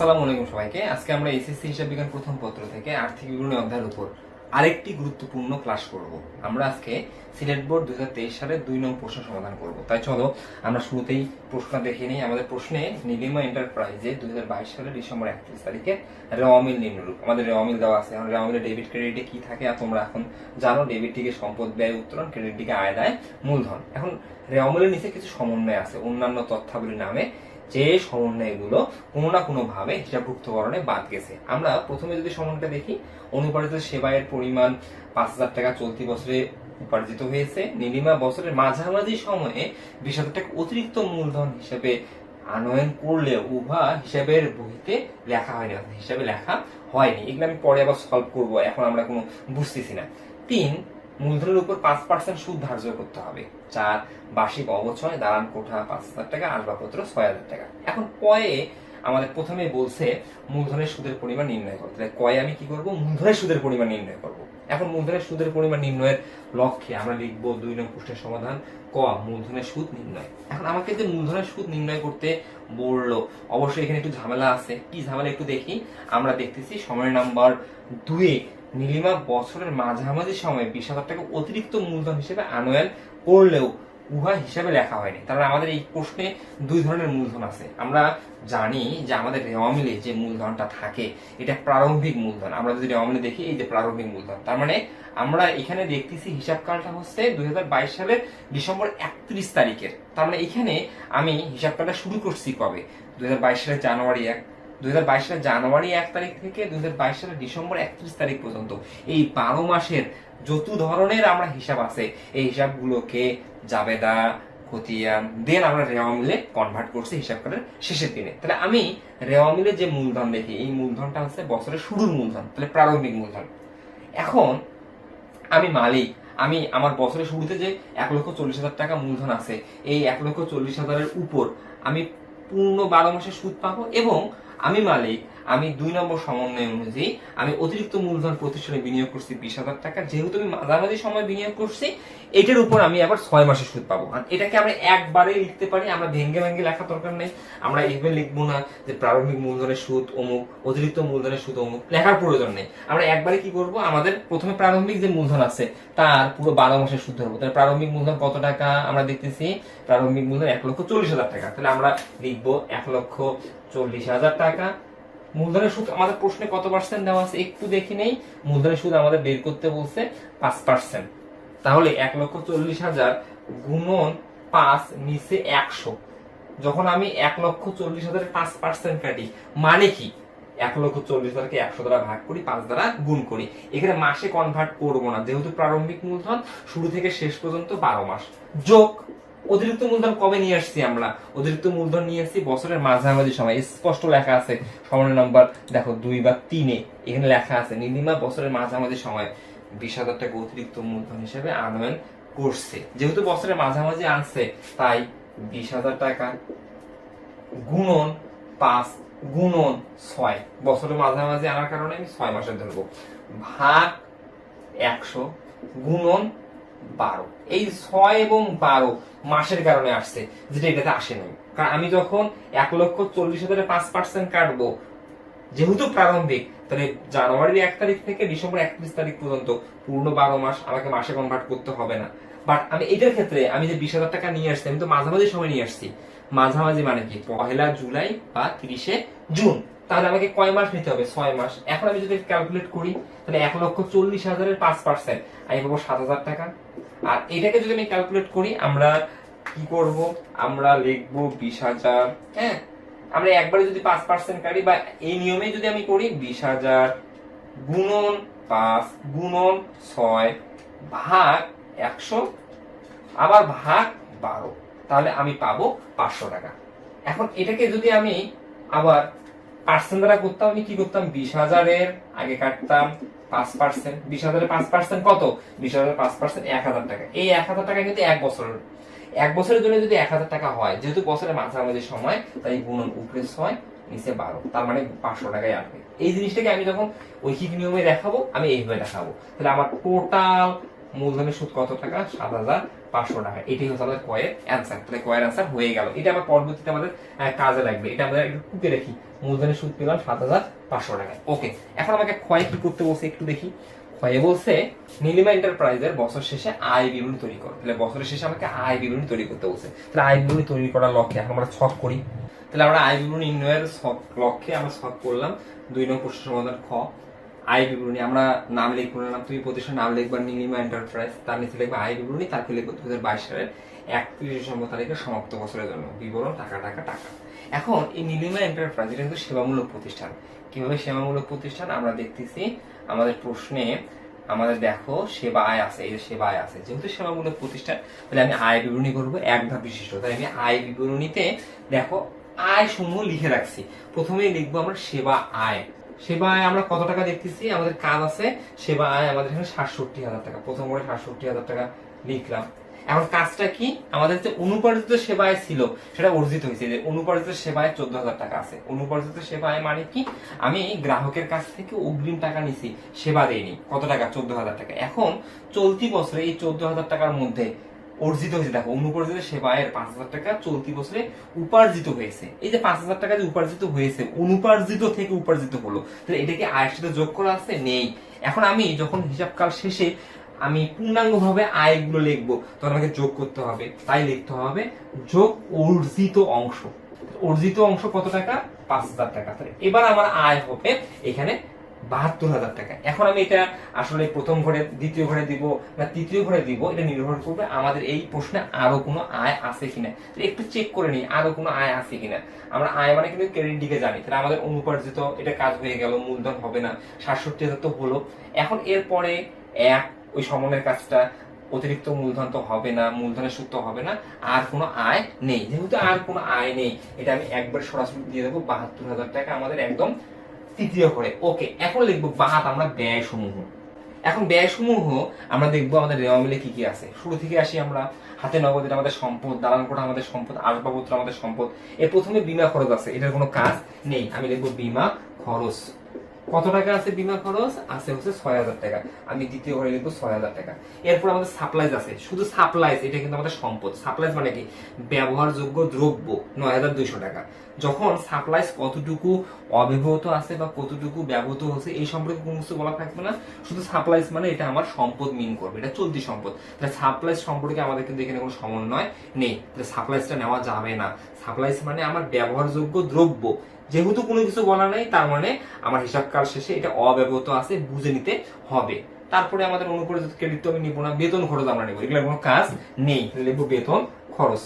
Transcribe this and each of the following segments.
আসসালামু আলাইকুম সবাইকে। আজকে আমরা এসএসসি হিসাব বিজ্ঞান প্রথম পত্র থেকে আর্থিক বিবরণী অধ্যায়ের উপর আরেকটি গুরুত্বপূর্ণ ক্লাস করব। আমরা আজকে সিলেট বোর্ড দুই সালের দুই নং প্রশ্ন সমাধান করব। তাই চলো, আমরা শুরুতেই প্রশ্ন দেখে নিই। আমাদের প্রশ্নে নীলিমা এন্টারপ্রাইজে দুই সালের ডিসেম্বর একত্রিশ তারিখে রেওয়ামিল নিম্নরূপ। আমাদের রেওয়ামিল দেওয়া আছে। এখন রেওয়ামিলের ডেবিট ক্রেডিটে কি থাকে? আর তোমরা এখন জানো ডেবিট থেকে সম্পদ ব্যয় উত্তোলন ক্রেডিট দিকে আয় দেয় মূলধন। এখন রেওয়ামিলের নিচে কিছু সমন্বয় আছে। অন্যান্য তথ্যাবলী নামে যে সমন্বয়গুলো কোনো না কোনো ভাবে হিসাবভুক্তকরণে বাদ গেছে। আমরা প্রথমে যদি সমন্বয়টা দেখি অনুপালিত সেবায়ের পরিমাণ পাঁচ হাজার টাকা চলতি বছরে উপার্জিত হয়েছে। নীলিমা বছরের মাঝামাঝি সময়ে বিশ হাজার টাকা অতিরিক্ত মূলধন হিসেবে আনয়ন করলেও উভা হিসাবের বইতে লেখা হয়নি হিসাবে লেখা হয়নি। এগুলো আমি পরে আবার সলভ করব, এখন আমরা কোনো বুঝতেছি না। তিন মূলধনের উপর পাঁচ পার্সেন্ট সুদ ধার্য করতে হবে। চার, বার্ষিক অবচয় দালান কোঠা, পাঁচ হাজার টাকা, আসবাবপত্র, ছয় হাজার টাকা। এখন কয়ে আমাদের প্রথমে বলছে মূলধনের সুদের পরিমাণ নির্ণয় করতে। তাহলে কয়ে আমি কি করব? মূলধনের সুদের পরিমাণ নির্ণয় করব। এখন মূলধনের সুদের পরিমাণ নির্ণয়ের লক্ষ্যে আমরা লিখব দুই নং পৃষ্ঠের সমাধান, ক মূলধনের সুদ নির্ণয়। এখন আমাকে যে মূলধনের সুদ নির্ণয় করতে বলল, অবশ্যই এখানে একটু ঝামেলা আছে। কি ঝামেলা একটু দেখি। আমরা দেখতেছি সময় নাম্বার দুয়ে নীলিমা বছরের মাঝামাঝি সময়ে বিশ হাজার টাকা অতিরিক্ত মূলধন হিসেবে আনয়ন করলেও উহা হিসাবে লেখা হয়নি। তাহলে আমাদের এই প্রশ্নে দুই ধরনের মূলধন আছে। আমরা জানি যে আমাদের রেওয়ামিলে যে মূলধনটা থাকে, এটা প্রারম্ভিক মূলধন। আমরা যদি রেওয়ামিলে দেখি, এই যে প্রারম্ভিক মূলধন, তার মানে আমরা এখানে দেখতেছি হিসাব কালটা হচ্ছে দুই হাজার বাইশ সালের ডিসেম্বর একত্রিশ তারিখের। তার মানে এখানে আমি হিসাব কালটা শুরু করছি কবে? দুই হাজার বাইশ সালের জানুয়ারি এক দু হাজার বাইশ সালের জানুয়ারি এক তারিখ থেকে দুই হাজার বাইশ সালের ডিসেম্বর একত্রিশ তারিখ পর্যন্ত এই বারো মাসের যত ধরনের আমরা হিসাব আছে। এই হিসাবগুলোকে জাবেদা, খতিয়ান দেন আমরা রেওয়া মিলে কনভার্ট করছি হিসাব করার শেষের দিনে। তাহলে আমি রেওয়া মিলে যে মূলধন দেখি, এই মূলধনটা হচ্ছে বছরের শুরুর মূলধন, তাহলে প্রারম্ভিক মূলধন। এখন আমি মালিক, আমি আমার বছরের শুরুতে যে এক লক্ষ চল্লিশ হাজার টাকা মূলধন আছে, এই এক লক্ষ চল্লিশ হাজারের উপর আমি পূর্ণ বারো মাসের সুদ পাবো এবং আমি মালিক। আমি দুই নম্বর সমন্বয় অনুযায়ী আমি অতিরিক্ত মূলধন প্রতিষ্ঠানে বিনিয়োগ করছি বিশ হাজার টাকা। যেহেতু আমি মাঝামাঝি সময় বিনিয়োগ করছি, এটার উপর আমি আবার ছয় মাসের সুদ পাবো। এটাকে আমরা একবারে লিখতে পারি, আমরা ভেঙ্গে ভেঙ্গে লেখা দরকার নেই। আমরা এইভাবে লিখব না যে প্রারম্ভিক মূলধনের সুদ অমুক, অতিরিক্ত মূলধনের সুদ অমুক, লেখার প্রয়োজন নেই। আমরা একবারে কি করব? আমাদের প্রথমে প্রারম্ভিক যে মূলধন আছে, তার পুরো বারো মাসের সুদ ধরবো। তাহলে প্রারম্ভিক মূলধন কত টাকা? আমরা দেখতেছি প্রারম্ভিক মূলধন এক লক্ষ চল্লিশ হাজার টাকা। তাহলে আমরা লিখব এক লক্ষ চল্লিশ হাজার টাকা। মূলধনের সুদ, আমাদের প্রশ্নে কত পার্সেন্ট দেওয়া আছে একটু দেখি নেই। মূলধনের সুদ আমাদের বের করতে বলছে পাঁচ পার্সেন্ট তাহলে এক লক্ষ চল্লিশ হাজার গুণন পাঁচ নিচে একশো। যখন আমি এক লক্ষ চল্লিশ হাজার পাঁচ পার্সেন্ট কাটি মানে কি? এক লক্ষ চল্লিশ হাজারকে একশো দ্বারা ভাগ করি, পাঁচ দ্বারা গুণ করি। এখানে মাসে কনভার্ট করব না, যেহেতু প্রারম্ভিক মূলধন, শুরু থেকে শেষ পর্যন্ত বারো মাস। যোগ অতিরিক্ত মূলধন কবে নিয়ে আসছি আমরা? অতিরিক্ত মূলধন নিয়ে আসছি বছরের মাঝামাঝি সময়। স্পষ্ট লেখা আছে, সময় নম্বর, দেখো, দুই বা তিনে। এখানে লেখা আছে নীলিমা বছরের মাঝামাঝি সময়। বিশ হাজার টাকা অতিরিক্ত মূলধন হিসেবে আনয়ন করছে। যেহেতু বছরের মাঝামাঝি আনছে তাই বিশ হাজার টাকা গুণন পাঁচ, গুণন ছয়। বছরের মাঝামাঝি আনার কারণে আমি ছয় মাসের ধরবো। ভাগ একশো গুণন বারো। এই ছয় এবং বারো মাসের কারণে আসছে, যেটা এটাতে আসে নাই। কারণ আমি যখন এক লক্ষ চল্লিশ হাজারে পাঁচ পার্সেন্ট কাটবো, যেহেতু প্রারম্ভিক, তাহলে জানুয়ারির এক তারিখ থেকে ডিসেম্বর একত্রিশ তারিখ পর্যন্ত পূর্ণ বারো মাস আমাকে মাসে কনভার্ট করতে হবে না। বাট আমি এটার ক্ষেত্রে আমি যে বিশ হাজার টাকা নিয়ে আসছি, আমি তো মাঝামাঝি সময় নিয়ে আসছি। মাঝামাঝি মানে কি? পহেলা জুলাই বা তিরিশে জুন। তাহলে আমাকে কয় মাস নিতে হবে? ছয় মাস। এখন আমি যদি ক্যালকুলেট করি, তাহলে এক লক্ষ চল্লিশ হাজারের পাঁচ পার্সেন্ট আমি পাবো সাত হাজার টাকা। আর এটাকে যদি আমি ক্যালকুলেট করি, আমরা কি করব? আমরা লিখব বিশ হাজার। হ্যাঁ? আমরা একবারে যদি পাঁচ পার্সেন্ট কাটি বা এই নিয়মে যদি আমি করি, বিশ হাজার গুণন পাঁচ গুণন ছয় ভাগ একশো, আবার ভাগ বারো। তাহলে আমি পাবো পাঁচশো টাকা। এখন এটাকে যদি আমি আবার পার্সেন্ট দ্বারা করতাম আমি কি করতাম? বিশ হাজারের আগে কাটতাম পাঁচ পার্সেন্ট বিশ হাজারের পাঁচ পার্সেন্ট কত? বিশ হাজারের পাঁচ পার্সেন্ট এক হাজার টাকা। এই এক হাজার টাকা কিন্তু এক বছরের। এক বছরের জন্য যদি এক হাজার টাকা হয়, যেহেতু বছরের মাঝামাঝি সময়, তাই গুণন উপরে ছয় নিচে বারো। তার মানে পাঁচশো টাকায় আসবে এই জিনিসটাকে আমি যখন ঐকিক নিয়মে দেখাবো, আমি এইভাবে দেখাবো। তাহলে আমার টোটাল মূলধনের সুদ কত টাকা? সাত হাজার পাঁচশো টাকা। এটাই হচ্ছে আমাদের কয়ের অ্যান্সার তাহলে কয়ের অ্যান্সার হয়ে গেল। এটা আবার পরবর্তীতে আমাদের কাজে লাগবে। এটা আমরা একটু রাখি মূলধনের সুদ পেলাম সাত হাজার পাঁচশো টাকা ওকে, এখন আমাকে ক্ষয় কি করতে বলছে একটু দেখি। ক্ষয়ে বলছে, নীলিমা এন্টারপ্রাইজের বছর শেষে আয় বিবরণী তৈরি করো। তাহলে বছরের শেষে আমাকে আয় বিবরণী তৈরি করতে বলছে। তাহলে আয় বিবরণী তৈরি করার লক্ষ্যে এখন আমরা ছক করি। তাহলে আমরা আয় বিবরণী নির্ণয়ের লক্ষ্যে আমরা ছক করলাম। দুই নম্বর প্রশ্ন সমাধান খ। আয় বিবরণী আমরা নাম লিখব না, তুমি প্রতিষ্ঠান নাম লিখবা নীলিমা এন্টারপ্রাইজ তার নিচে লিখবা আয় বিবরণী তারপরে লিখব দু হাজার বাইশ সালের একত্রিশ ডিসেম্বর তারিখে সমাপ্ত বছরের জন্য। বিবরণ, টাকা টাকা টাকা। এখন এই নীলিমা এন্টারপ্রাইজ এটা কিন্তু সেবামূলক প্রতিষ্ঠান। কীভাবে সেবামূলক প্রতিষ্ঠান? আমরা দেখতেছি, আমাদের প্রশ্নে আমাদের দেখো, সেবা আয় আছে, এই সেবা আয় আছে। যেহেতু সেবামূলক প্রতিষ্ঠান, তাহলে আমি আয় বিবরণী করব, এক ধাপ বিশিষ্ট। তাই আমি আয় বিবরণীতে দেখো, আয় সমূহ লিখে রাখছি। প্রথমেই লিখব আমরা সেবা আয়। সেবা আয় আমরা কত টাকা দেখতেছি? আমাদের কাজ আছে সেবা আয় আমাদের এখানে সাতষট্টি হাজার টাকা। প্রথম করে সাতষট্টি হাজার টাকা লিখলাম। এখন কাজটা কি? আমাদের যে অনুপার্জিত সেবায় ছিল, সেটা অর্জিত হয়েছে। যে অনুপার্জিত সেবায় চোদ্দ হাজার টাকা আছে। অনুপার্জিত সেবায় মানে কি? আমি গ্রাহকের কাছ থেকে অগ্রিম টাকা নিছি, সেবা দেইনি। কত টাকা? চোদ্দ হাজার টাকা। এখন চলতি বছরে এই চোদ্দ হাজার টাকার মধ্যে অর্জিত হয়েছে। দেখো, অনুপার্জিত সেবায়ের পাঁচ হাজার টাকা চলতি বছরে উপার্জিত হয়েছে। এই যে পাঁচ হাজার টাকা যে উপার্জিত হয়েছে, অনুপার্জিত থেকে উপার্জিত হলো। তাহলে এটাকে আয়ের সাথে যোগ করা আছে? নেই। এখন আমি যখন হিসাবকাল শেষে আমি পূর্ণাঙ্গ পূর্ণাঙ্গভাবে আয়গুলো লিখব, তখন আমাকে যোগ করতে হবে। তাই লিখতে হবে যোগ অর্জিত অংশ। অর্জিত অংশ কত টাকা? পাঁচ হাজার টাকা। তাহলে এবার আমার আয় হবে এখানে বাহাত্তর হাজার টাকা। এখন আমি এটা আসলে প্রথম ঘরে, দ্বিতীয় ঘরে দিব না তৃতীয় ঘরে দিব, এটা নির্ভর করবে আমাদের এই প্রশ্নে আরও কোনো আয় আছে কিনা। একটু চেক করে নিই, আরও কোনো আয় আছে কিনা। আমরা আয় মানে কিন্তু ক্রেডিট দিকে জানি। তাহলে আমাদের অনুপার্জিত এটা কাজ হয়ে গেল, মূলধন হবে না, সাতষট্টি হাজার তো হলো। এখন এরপরে এক, ওই সমনের কাজটা, অতিরিক্ত মূলধন তো হবে না, মূলধনের তো হবে না, আর কোনো আয় নেই। যেহেতু আর কোনো আয় নেই, এটা আমি একবার সরাসরি দিয়ে দেবো, বাহাত্তর হাজার টাকা আমাদের একদম তৃতীয় করে। ওকে এখন লিখব বাদ আমরা ব্যয় সমূহ এখন ব্যয় সমূহ আমরা দেখব আমাদের রেওয়া মিলে কি কি আছে। শুরু থেকে আসি আমরা হাতে নগদ আমাদের সম্পদ, দালান কোটা আমাদের সম্পদ আসবাবপত্র আমাদের সম্পদ। এর প্রথমে বিমা খরচ আছে, এটার কোনো কাজ নেই। আমি লিখব বিমা খরচ। কত টাকা আছে বিমা খরচ? আছে হচ্ছে ছয় হাজার টাকা। আমি দ্বিতীয় ঘরে লিখব ছয় হাজার টাকা। এরপর আমাদের সাপ্লাইজ আছে। শুধু সাপ্লাইজ এটা কিন্তু আমাদের সম্পদ। সাপ্লাইজ মানে কি? ব্যবহারযোগ্য দ্রব্য, নয় হাজার দুইশো টাকা। যখন সাপ্লাইজ কতটুকু অব্যবহৃত আছে বা কতটুকু ব্যবহৃত হচ্ছে, এই সম্পর্কে কোনো কিছু বলা থাকবে না। শুধু সাপ্লাইজ মানে এটা আমার সম্পদ মিন করবে। এটা চলতি সম্পদ। তাহলে সাপ্লাইজ সম্পর্কে আমাদের কিন্তু এখানে কোনো সমন্বয় নেই। তাহলে সাপ্লাইজটা নেওয়া যাবে না। সাপ্লাইজ মানে আমার ব্যবহারযোগ্য দ্রব্য। যেহেতু কোনো কিছু বলা নাই, তার মানে আমার হিসাবকাল শেষে এটা অব্যবহৃত আছে, বুঝে নিতে হবে। তারপরে আমাদের অনুপরিচিত ক্রেডিট আমি নিবো না, বেতন খরচ আমরা নেব, এগুলো কোনো কাজ নেই লিখব বেতন খরচ।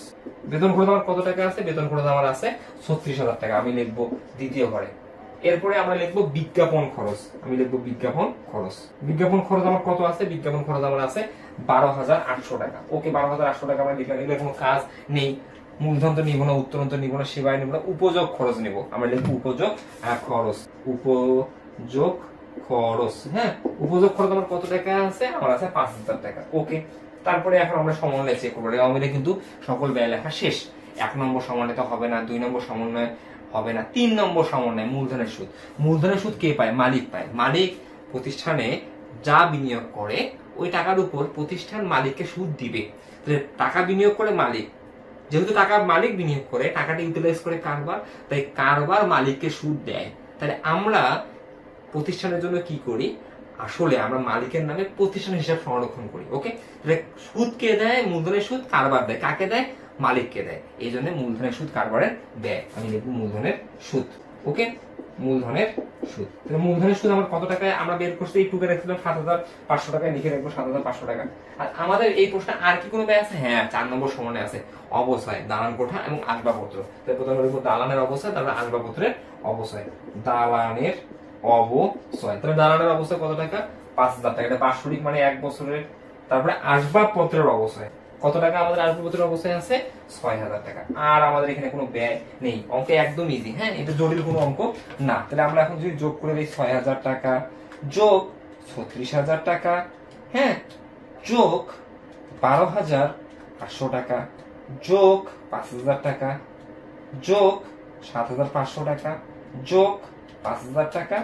বেতন খরচ আমার কত টাকা আছে? বেতন খরচ আমার আছে ছত্রিশ হাজার টাকা, আমি লিখব দ্বিতীয় ঘরে। এরপরে আমরা লিখব বিজ্ঞাপন খরচ, আমি লিখব বিজ্ঞাপন খরচ। বিজ্ঞাপন খরচ আমার কত আছে? বিজ্ঞাপন খরচ আমার আছে বারো হাজার আটশো টাকা। ওকে, বারো হাজার আটশো টাকা আমরা লিখলাম, এগুলো কোনো কাজ নেই। মূলধন তো নিব না উত্তরণ তো নিব না, সেবায় নিব না, উপযোগ খরচ নিব। আমরা লিখব উপযোগ আর খরচ। উপযোগ খরচ হ্যাঁ? উপযোগ খরচ আমার কত টাকা আছে? আমার আছে পাঁচ হাজার টাকা। ওকে তারপরে এখন আমরা সমন্বয় চেক করব। মিলে কিন্তু সকল ব্যয় লেখা শেষ। এক নম্বর সমন্বয় তো হবে না, দুই নম্বর সমন্বয় হবে না, তিন নম্বর সমন্বয় মূলধনের সুদ। মূলধনের সুদ কে পায়? মালিক পায়। মালিক প্রতিষ্ঠানে যা বিনিয়োগ করে, ওই টাকার উপর প্রতিষ্ঠান মালিককে সুদ দিবে। টাকা বিনিয়োগ করে মালিক যেহেতু টাকা মালিক বিনিয়োগ করে, টাকাটা ইউটিলাইজ করে কারবার, তাই কারবার মালিককে সুদ দেয়। তাহলে আমরা প্রতিষ্ঠানের জন্য কি করি? আসলে আমরা মালিকের নামে প্রতিষ্ঠান হিসাব সংরক্ষণ করি ওকে তাহলে সুদ কে দেয়? মূলধনের সুদ, কারবার দেয়। কাকে দেয়? মালিককে দেয়। এই জন্য মূলধনের সুদ কারবারের দেয় আমি লিখব মূলধনের সুদ ওকে মূলধনের সুদ। তাহলে মূলধনের সুদ আমার কত টাকায় আমরা বের করছি? এই টুকে রাখছিলাম সাত হাজার পাঁচশো টাকায় লিখে রাখব সাত হাজার পাঁচশো টাকা। আর আমাদের এই প্রশ্নে আর কি কোনো ব্যয় আছে? হ্যাঁ চার নম্বর সমানে আছে। অবস্থায় দালান কোঠা এবং আসবাবপত্র। তাই প্রথমে লিখব দালানের অবস্থায় তারপরে আসবাবপত্রের অবস্থায় দালানের অবশ্যই। তাহলে দালানের অবস্থা কত টাকা? পাঁচ হাজার টাকা। এটা বাৎসরিক মানে এক বছরের। তারপরে আসবাবপত্রের অবস্থায় কত টাকা আমাদের আসবাবপত্রের অবস্থায় আছে? ছয় হাজার টাকা। আর আমাদের এখানে কোনো ব্যয় নেই। অঙ্ক একদম ইজি হ্যাঁ? এটা জটিল কোনো অঙ্ক না। তাহলে আমরা এখন যদি যোগ করে দিই ছয় হাজার টাকা, যোগ ছত্রিশ হাজার টাকা হ্যাঁ? যোগ বারো হাজার পাঁচশো টাকা, যোগ পাঁচ হাজার টাকা, যোগ সাত হাজার পাঁচশো টাকা, যোগ পাঁচ হাজার টাকা,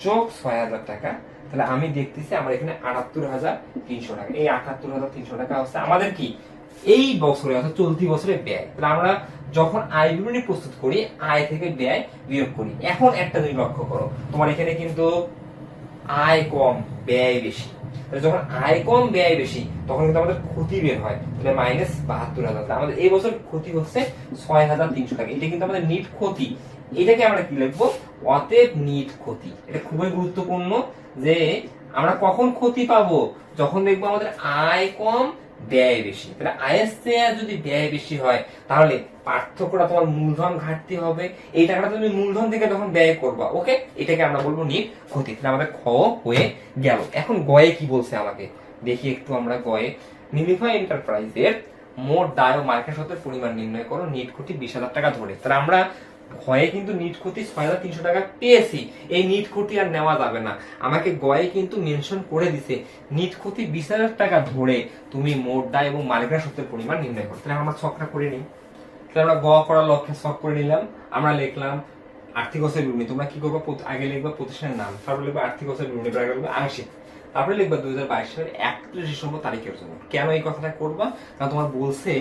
যোগ ছয় হাজার টাকা তাহলে আমি দেখতেছি আমার এখানে আটাত্তর হাজার তিনশো টাকা। এই আটাত্তর হাজার তিনশো টাকা হচ্ছে আমাদের কি? এই বছরে, অর্থাৎ চলতি বছরে ব্যয়। তাহলে আমরা যখন আয় বিবরণী প্রস্তুত করি, আয় থেকে ব্যয় বিয়োগ করি। এখন একটা জিনিস লক্ষ্য করো, তোমার এখানে কিন্তু আয় কম, ব্যয় বেশি। যখন আয় কম, ব্যয় বেশি, তখন কিন্তু আমাদের ক্ষতি বের হয়। তাহলে মাইনাস বাহাত্তর হাজার। আমাদের এই বছর ক্ষতি হচ্ছে ছয় হাজার তিনশো টাকা। এটা কিন্তু আমাদের নিট ক্ষতি। এটাকে আমরা কি লিখব? অতএব নিট ক্ষতি। এটা খুবই গুরুত্বপূর্ণ। যে আমরা কখন ক্ষতি পাবো? যখন দেখব আমাদের আয় কম, ব্যয় বেশি। তাহলে আয়ের চেয়ে যদি ব্যয় বেশি হয়, তাহলে পার্থক্যটা তোমার মূলধন ঘাটতি হবে। এই টাকাটা তুমি মূলধন থেকে যখন ব্যয় করবা ওকে এটাকে আমরা বলব নিট ক্ষতি। তাহলে আমাদের খ হয়ে গেল। এখন গয়ে কি বলছে আমাকে? দেখি একটু আমরা গয়ে। নিলিফাই এন্টারপ্রাইজের মোট দায় ও মার্কেট সত্ত্বের পরিমাণ নির্ণয় করো। নিট ক্ষতি বিশ টাকা ধরে। তাহলে আমরা ভয়ে কিন্তু নিট ক্ষতি ছয় হাজার তিনশো টাকা পেয়েছি। এই নিট ক্ষতি আর নেওয়া যাবে না। আমাকে গয়ে কিন্তু মেনশন করে দিছে নিট ক্ষতি বিশ হাজার টাকা ধরে তুমি মোট দায় এবং মালিকানা সত্ত্বের পরিমাণ নির্ণয় করো। তাহলে আমরা ছকটা করে নিই। তাহলে আমরা গ করার লক্ষ্যে ছক করে নিলাম। আমরা লিখলাম আর্থিক অবস্থার বিবরণী। তোমরা কি করবে? আগে লিখবা প্রতিষ্ঠানের নাম, তারপরে লিখবে আর্থিক অবস্থার বিবরণী, তারপরে লিখবে আংশিক। তারপরে লিখবা দুই হাজার বাইশ সালের একত্রিশ ডিসেম্বর তারিখের জন্য। কেন এই কথাটা করবা? কারণ তোমার বলছে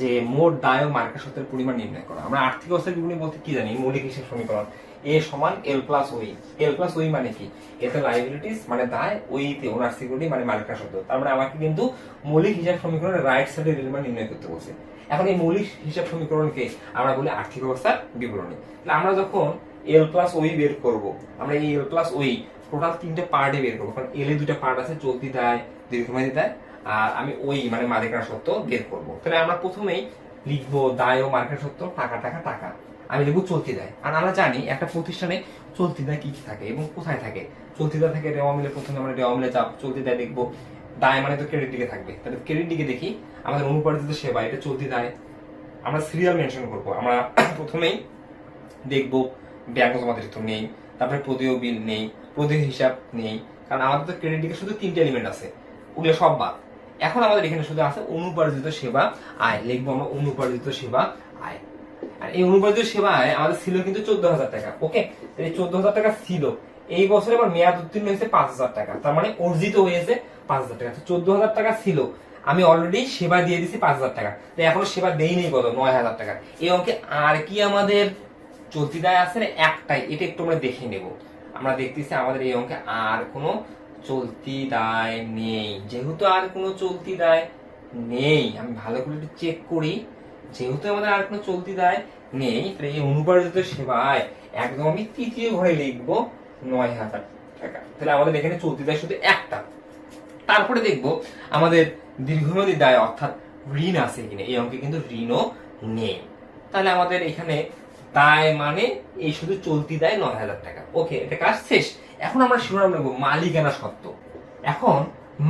যে মোট দায় ও মার্কেট সত্ত্বের পরিমাণ নির্ণয় করা। আমরা আর্থিক অবস্থার বিবরণী বলতে কি জানি? মৌলিক হিসাব সমীকরণ। এ সমান এল প্লাস ওই এল প্লাস ওই মানে কি? এতে লাইবিলিটিস মানে দায় ওইতে ওনার সিকিউরিটি মানে মালিকানা সত্ত্ব তার মানে আমাকে কিন্তু মৌলিক হিসাব সমীকরণের রাইট সাইডের এলিমেন্ট নির্ণয় করতে বলছে। এখন এই মৌলিক হিসাব সমীকরণকে আমরা বলি আর্থিক অবস্থার বিবরণী। তাহলে আমরা যখন এল প্লাস ওই বের করব, আমরা এই এল প্লাস ওই টোটাল তিনটে পার্টে বের করব। কারণ এল এ দুটো পার্ট আছে, চলতি দায়, দীর্ঘমেয়াদী দায় আর আমি ওই মানে মালিকানা সত্ত্ব বের করব। তাহলে আমরা প্রথমেই লিখব দায় ও মার্কেট সত্ত্ব টাকা টাকা টাকা। আমি লিখব চলতি দায়। আর আমরা জানি একটা প্রতিষ্ঠানে চলতি দায় কি কি থাকে এবং কোথায় থাকে। চলতি দায় থাকে রেওয়া মিলে প্রথমে আমরা রেওয়া মিলে যাব চলতি দায় দেখব দায় মানে তো ক্রেডিট দিকে থাকবে। তাহলে ক্রেডিট দিকে দেখি, আমাদের অনুপাদিত সেবা, এটা চলতি দায়। আমরা সিরিয়াল মেনশন করব। আমরা প্রথমেই দেখব ব্যাংক জমাতিরিক্ত নেই, তারপরে প্রদেয় বিল নেই, প্রদেয় হিসাব নেই। কারণ আমাদের তো ক্রেডিট দিকে শুধু তিনটে এলিমেন্ট আছে। ওগুলো সব বাদ। এখন আমাদের এখানে শুধু আছে অনুপার্জিত সেবা আয়। লিখব আমরা অনুপার্জিত সেবা আয়। আর এই অনুপার্জিত সেবা আয় আমাদের ছিল কিন্তু চোদ্দ হাজার টাকা, ওকে? এই চোদ্দ হাজার টাকা ছিল। এই বছরে আবার মেয়াদ উত্তীর্ণ হয়েছে পাঁচ হাজার টাকা, তার মানে অর্জিত হয়েছে পাঁচ হাজার টাকা। চোদ্দ হাজার টাকা ছিল, আমি অলরেডি সেবা দিয়ে দিছি পাঁচ হাজার টাকা। তো এখনও সেবা দেইনি কত নয় হাজার টাকা। এই অঙ্কে আর কি আমাদের চলতি দায় আছে একটাই, এটা একটু আমরা দেখে নেব। আমরা দেখতেছি আমাদের এই অঙ্কে আর কোনো চলতি দায় নেই। যেহেতু আর কোনো চলতি দায় নেই, আমি ভালো করে একটু চেক করি, যেহেতু আমাদের আর কোনো চলতি দায় নেই, তাহলে এই অনুপার্জিত সেবায় একদম আমি তৃতীয় ঘরে লিখব নয় হাজার টাকা। তাহলে আমাদের এখানে চলতি দায় শুধু একটা। তারপরে দেখব আমাদের দীর্ঘমেয়াদী দায় অর্থাৎ ঋণ আছে কিনা। এই অঙ্কে কিন্তু ঋণও নেই। তাহলে আমাদের এখানে দায় মানে এই শুধু চলতি দায় নয় হাজার টাকা। ওকে, এটা কাজ শেষ। এখন আমরা শিরোনাম নেব মালিকানা সত্ত্ব। এখন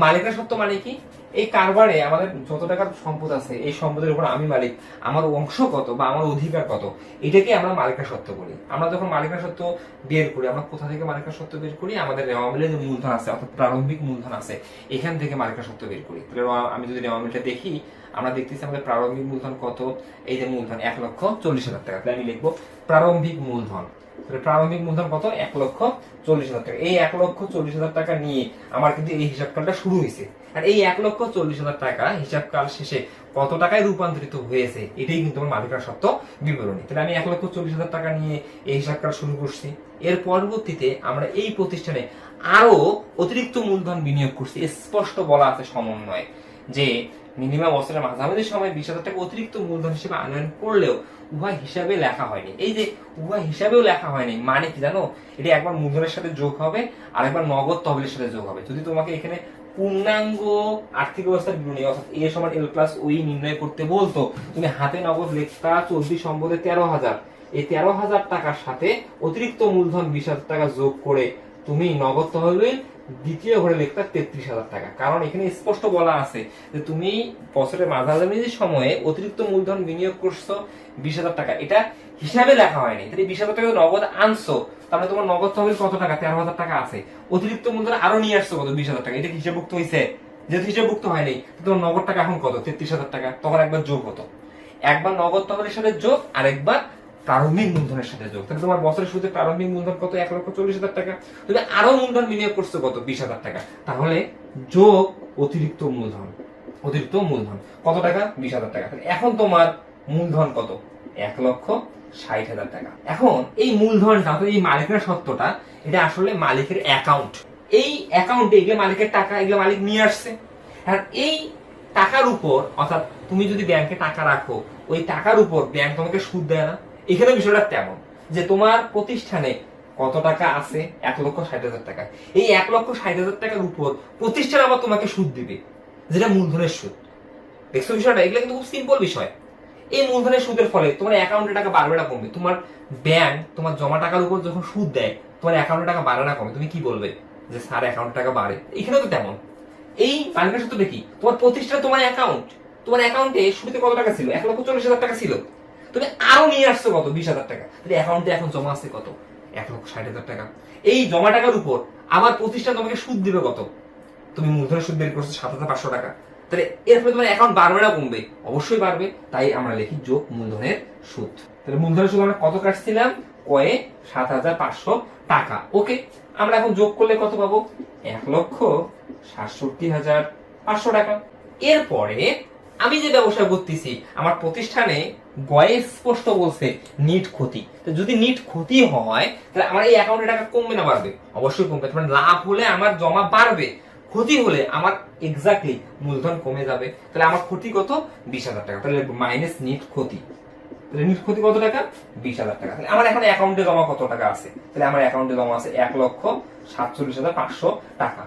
মালিকানা সত্ত্ব মানে কি? এই কারবারে আমাদের যত টাকার সম্পদ আছে, এই সম্পদের উপর আমি মালিক। আমার অংশ কত বা আমার অধিকার কত? এটাকে আমরা মালিকা সত্ত্ব বলি। আমরা যখন মালিকা সত্ত্ব বের করি, আমরা কোথা থেকে মালিকা সত্ত্ব বের করি? আমাদের রেওয়ামিলে যে মূলধন আছে, অর্থাৎ প্রারম্ভিক মূলধন আছে, এখান থেকে মালিকা সত্ত্ব বের করি। তাহলে আমি যদি রেওয়ামিলটা দেখি, আমরা দেখতেছি আমাদের প্রারম্ভিক মূলধন কত? এই যে মূলধন এক লক্ষ চল্লিশ হাজার টাকা। তাহলে আমি লিখব প্রারম্ভিক মূলধন। প্রারম্ভিক মূলধন কত? এক লক্ষ চল্লিশ হাজার টাকা। এই এক লক্ষ চল্লিশ হাজার টাকা নিয়ে আমার কিন্তু এই হিসাবকালটা শুরু হয়েছে। আর এই এক লক্ষ চল্লিশ হাজার টাকা হিসাবকাল শেষে কত টাকায় রূপান্তরিত হয়েছে, এটাই কিন্তু আমার মালিকার সত্ত্ব বিবরণী। তাহলে আমি এক লক্ষ চল্লিশ হাজার টাকা নিয়ে এই হিসাবকাল শুরু করছি। এর পরবর্তীতে আমরা এই প্রতিষ্ঠানে আরও অতিরিক্ত মূলধন বিনিয়োগ করছি। স্পষ্ট বলা আছে সমন্বয় যে মিনিমাম বছরের মাঝামাঝি সময় বিশ হাজার টাকা অতিরিক্ত মূলধন হিসেবে আনয়ন করলেও উভয় হিসাবে লেখা হয়নি। এই যে উভয় হিসাবেও লেখা হয়নি মানে কি জানো? এটা একবার মূলধনের সাথে যোগ হবে আর একবার নগদ তহবিলের সাথে যোগ হবে। যদি তোমাকে এখানে পূর্ণাঙ্গ আর্থিক অবস্থার বিবরণী, অর্থাৎ এ সমান এল প্লাস ওই নির্ণয় করতে বলতো, তুমি হাতে নগদ লেখতা চলতি সম্পদে তেরো হাজার। এই তেরো হাজার টাকার সাথে অতিরিক্ত মূলধন বিশ হাজার টাকা যোগ করে তুমি নগদ তহবিল দ্বিতীয় ঘরে লিখতা তেত্রিশ হাজার টাকা। কারণ এখানে স্পষ্ট বলা আছে যে তুমি বছরের মাঝামাঝি সময়ে অতিরিক্ত মূলধন বিনিয়োগ করছ বিশ হাজার টাকা। এটা হিসাবে লেখা হয়নি। তাহলে বিশ হাজার টাকা নগদ আনছো, তাহলে তোমার নগদ তহবিল কত টাকা? তেরো হাজার টাকা আছে। অতিরিক্ত মূলধন আরও নিয়ে আসছো কত? বিশ হাজার টাকা। এটা হিসাবভুক্ত হয়েছে যেহেতু হিসাবভুক্ত হয়নি তোমার নগদ টাকা এখন কত? তেত্রিশ হাজার টাকা। তখন একবার যোগ হতো একবার নগদ তহবিলের সাথে যোগ আর একবার প্রারম্ভিক মূলধনের সাথে যোগ। তাহলে তোমার বছরের শুরুতে প্রারম্ভিক মূলধন কত? এক লক্ষ চল্লিশ হাজার টাকা। তুমি আরও মূলধন বিনিয়োগ করছ কত? বিশ হাজার টাকা। তাহলে যোগ অতিরিক্ত মূলধন। অতিরিক্ত মূলধন। কত টাকা? বিশ হাজার টাকা। এখন তোমার মূলধন কত? এক লক্ষ ষাট হাজার টাকা। এখন এই মূলধনটা এই মালিকের সত্ত্বটা এটা আসলে মালিকের অ্যাকাউন্ট এই অ্যাকাউন্টে এগুলো মালিকের টাকা, এগুলো মালিক নিয়ে আসছে। আর এই টাকার উপর, অর্থাৎ তুমি যদি ব্যাংকে টাকা রাখো, ওই টাকার উপর ব্যাংক তোমাকে সুদ দেয় না। এখানে বিষয়টা তেমন যে তোমার প্রতিষ্ঠানে কত টাকা আছে? এক লক্ষ ষাট হাজার টাকা। এই এক লক্ষ ষাট হাজার টাকার উপর প্রতিষ্ঠান আবার তোমাকে সুদ দিবে, যেটা মূলধনের সুদ। দেখছ বিষয়টা? এগুলো কিন্তু খুব সিম্পল বিষয়। এই মূলধনের সুদের ফলে তোমার অ্যাকাউন্টে টাকা বাড়বে না কমবে। তোমার ব্যাংক তোমার জমা টাকার উপর যখন সুদ দেয়, তোমার অ্যাকাউন্টে টাকা বাড়ে না কমে তুমি কি বলবে? যে স্যার অ্যাকাউন্টে টাকা বাড়ে। এখানেও তো তেমন। এই মালিকের সূত্রটা কি? তোমার প্রতিষ্ঠানে তোমার অ্যাকাউন্ট তোমার অ্যাকাউন্টে শুরুতে কত টাকা ছিল? এক লক্ষ চল্লিশ হাজার টাকা ছিল। তুমি আরও নিয়ে আসছো কত? বিশ হাজার টাকা। তাহলে অ্যাকাউন্টে এখন জমা আছে কত? এক লক্ষ ষাট হাজার টাকা। এই জমা টাকার উপর আবার প্রতিষ্ঠান তোমাকে সুদ দিবে কত? তুমি মূলধনের সুদ বের করছ সাত হাজার পাঁচশো টাকা। তাহলে এর ফলে তোমার অ্যাকাউন্ট বাড়বে না কমবে? অবশ্যই বাড়বে। তাই আমরা লিখি যোগ মূলধনের সুদ। তাহলে মূলধনের সুদ আমরা কত কাটছিলাম? কয়ে সাত হাজার পাঁচশো টাকা। ওকে, আমরা এখন যোগ করলে কত পাবো? এক লক্ষ সাতষট্টি হাজার পাঁচশো টাকা। এরপরে আমি যে ব্যবসা করতেছি, আমার প্রতিষ্ঠানে গয়ে স্পষ্ট বলছে নিট ক্ষতি। যদি নিট ক্ষতি হয়, তাহলে আমার এই অ্যাকাউন্টে টাকা কমবে না বাড়বে? অবশ্যই কমবে মানে লাভ হলে আমার জমা বাড়বে, ক্ষতি হলে আমার এক্স্যাক্টলি মূলধন কমে যাবে। তাহলে আমার ক্ষতি কত? বিশ হাজার টাকা। তাহলে মাইনাস নিট ক্ষতি। তাহলে নিট ক্ষতি কত টাকা? বিশ হাজার টাকা। তাহলে আমার এখন অ্যাকাউন্টে জমা কত টাকা আছে? তাহলে আমার অ্যাকাউন্টে জমা আছে এক লক্ষ সাতচল্লিশ হাজার পাঁচশো টাকা।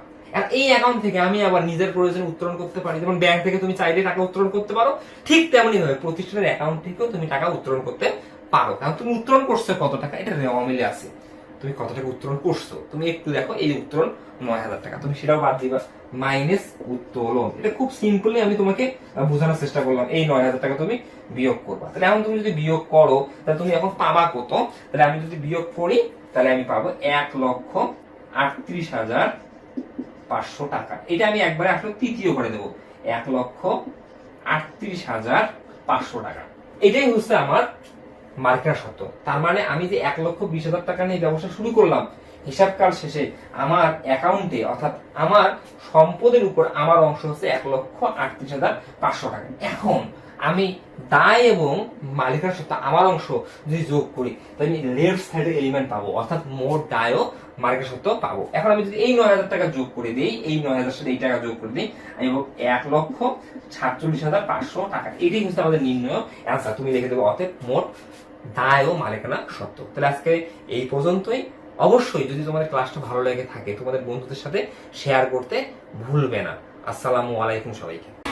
এই অ্যাকাউন্ট থেকে আমি আবার নিজের প্রয়োজনে উত্তোলন করতে পারি। যেমন ব্যাংক থেকে তুমি চাইলে টাকা উত্তোলন করতে পারো, ঠিক তেমনই ভাবে প্রতিষ্ঠানের অ্যাকাউন্ট থেকেও তুমি টাকা উত্তোলন করতে পারো। কারণ তুমি উত্তোলন করছ কত টাকা, এটা নেওয়া মিলে আছে। তুমি কত টাকা উত্তোলন করছ? তুমি একটু দেখো, এই উত্তোলন নয় হাজার টাকা। তুমি সেটাও বাদ দিবা। মাইনাস উত্তোলন। এটা খুব সিম্পলি আমি তোমাকে বোঝানোর চেষ্টা করলাম। এই নয় হাজার টাকা তুমি বিয়োগ করবা। তাহলে এখন তুমি যদি বিয়োগ করো, তাহলে তুমি এখন পাবা কত? তাহলে আমি যদি বিয়োগ করি, তাহলে আমি পাবো এক লক্ষ আটত্রিশ হাজার পাঁচশো টাকা। এটা আমি একবারে আসলে তৃতীয় করে দেবো। এক লক্ষ আটত্রিশ হাজার পাঁচশো টাকা। এটাই হচ্ছে আমার মার্কেট সত্য তার মানে আমি যে এক লক্ষ বিশ হাজার টাকা নিয়ে ব্যবসা শুরু করলাম, হিসাবকাল শেষে আমার অ্যাকাউন্টে অর্থাৎ আমার সম্পদের উপর আমার অংশ হচ্ছে এক লক্ষ আটত্রিশ হাজার পাঁচশো টাকা। এখন আমি দায় এবং মালিকার সত্য আমার অংশ যদি যোগ করি, তাহলে আমি লেফট সাইডের এলিমেন্ট পাবো। অর্থাৎ মোট দায়ও মালিকের সত্য পাবো। এখন আমি যদি এই নয় হাজার টাকা যোগ করে দিই, এই নয় হাজার সাথে এই টাকা যোগ করে দিই, আমি এক লক্ষ সাতচল্লিশ হাজার পাঁচশো টাকা। এটাই হচ্ছে আমাদের নির্ণয়। অ্যান্সার তুমি দেখে দেবো অতএব মোট দায় ও মালিকানা সত্য তাহলে আজকে এই পর্যন্তই। অবশ্যই যদি তোমাদের ক্লাসটা ভালো লেগে থাকে, তোমাদের বন্ধুদের সাথে শেয়ার করতে ভুলবে না। আসসালামু আলাইকুম সবাইকে।